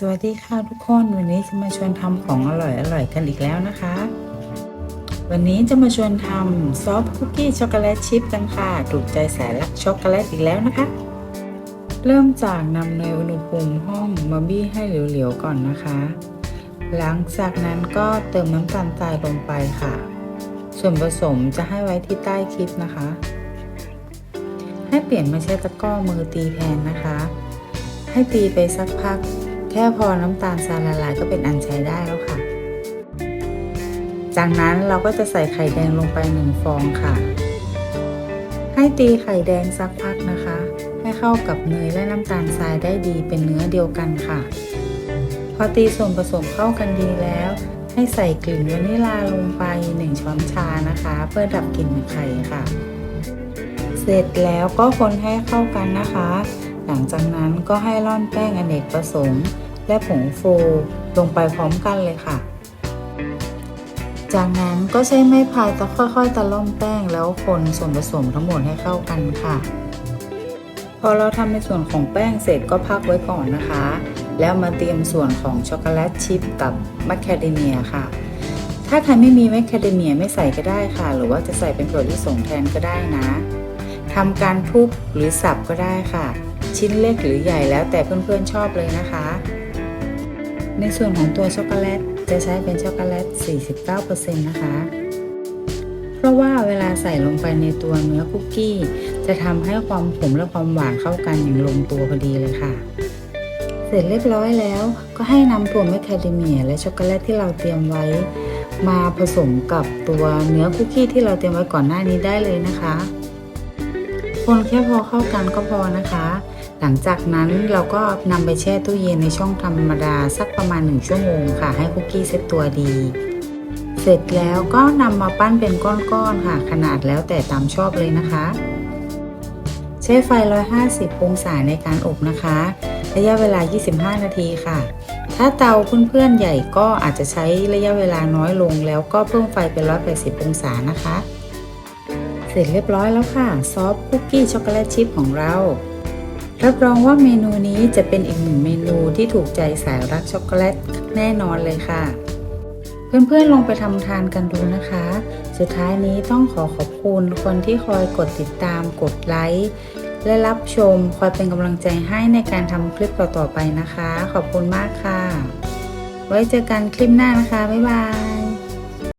สวัสดีค่ะทุกคนวันนี้จะมาชวนทำของอร่อยอร่อยกันอีกแล้วนะคะ วันนี้จะมาชวนทำซอฟคุกกี้ช็อกโกแลตชิพกันค่ะถูกใจสายรักช็อกโกแลตอีกแล้วนะคะ เริ่มจากนำเนยอุณหภูมิห้องมาบี้ให้เหลวๆก่อนนะคะ หลังจากนั้นก็เติมน้ำตาลทรายลงไปค่ะ ส่วนผสมจะให้ไว้ที่ใต้คลิปนะคะ ให้เปลี่ยนมาใช้ตะกร้อมือตีแทนนะคะ ให้ตีไปสักพัก ค่พอน้ำตาลทรายละลายก็เป็นอันใช้ได้แล้วค่ะ จากนั้นเราก็จะใส่ไข่แดงลงไปหนึ่งฟองค่ะ ให้ตีไข่แดงสักพักนะคะ ให้เข้ากับเนยและน้ำตาลทรายได้ดีเป็นเนื้อเดียวกันค่ะ พอตีส่วนผสมเข้ากันดีแล้ว ให้ใส่กลิ่นวานิลาลงไป 1 ช้อนชานะคะ เพื่อดับกลิ่นไข่ค่ะ เสร็จแล้วก็คนให้เข้ากันนะคะหลังจากนั้นก็ให้ร่อนแป้งอเนกประสงค์ และผงฟูลงไปพร้อมกันเลยค่ะ จากนั้นก็ใช้ไม้พายตะค่อยๆ ตะล่อมแป้งแล้วคนส่วนผสมทั้งหมดให้เข้ากันค่ะ พอเราทำในส่วนของแป้งเสร็จก็พักไว้ก่อนนะคะ แล้วมาเตรียมส่วนของช็อกโกแลตชิพกับแมคคาเดเมียค่ะ ถ้าใครไม่มีแมคคาเดเมียไม่ใส่ก็ได้ค่ะ หรือว่าจะใส่เป็นถั่วลิสงแทนก็ได้นะทำการทุบหรือสับก็ได้ค่ะ ชิ้นเล็กหรือใหญ่แล้วแต่เพื่อนๆชอบเลยนะคะ ในส่วนของตัวช็อกโกแลตจะใช้เป็นช็อกโกแลต 49%นะคะ เพราะว่าเวลาใส่ลงไปในตัวเนื้อคุกกี้ จะทำให้ความขมและความหวานเข้ากันอย่างลงตัวพอดีเลยค่ะ เสร็จเรียบร้อยแล้วก็ให้นำถั่วแมคคาเดเมียและช็อกโกแลตที่เราเตรียมไว้ มาผสมกับตัวเนื้อคุกกี้ที่เราเตรียมไว้ก่อนหน้านี้ได้เลยนะคะ คนแค่พอเข้ากันก็พอนะคะ หลังจากนั้นเราก็นำไปแช่ตู้เย็นในช่องธรรมดาสักประมาณ 1 ชั่วโมงค่ะ ให้คุกกี้เซ็ตตัวดี เสร็จแล้วก็นำมาปั้นเป็นก้อนๆค่ะ ขนาดแล้วแต่ตามชอบเลยนะคะ ใช้ไฟ 150 องศาในการอบนะคะ ระยะเวลา 25 นาทีค่ะ ถ้าเตาเพื่อนๆใหญ่ก็อาจจะใช้ระยะเวลาน้อยลง แล้วก็เพิ่มไฟเป็น 180 องศานะคะ เสร็จเรียบร้อยแล้วค่ะ ซอฟคุกกี้ช็อกโกแลตชิพของเรา รับรองว่าเมนูนี้จะเป็นอีกหนึ่งเมนูที่ถูกใจสายรักช็อกโกแลตแน่นอนเลยค่ะ เพื่อนๆลองไปทำทานกันดูนะคะ สุดท้ายนี้ต้องขอขอบคุณคนที่คอยกดติดตามกดไลค์และรับชมคอยเป็นกำลังใจให้ในการทำคลิปต่อๆไปนะคะ ขอบคุณมากค่ะ ไว้เจอกันคลิปหน้านะคะ บ๊ายบาย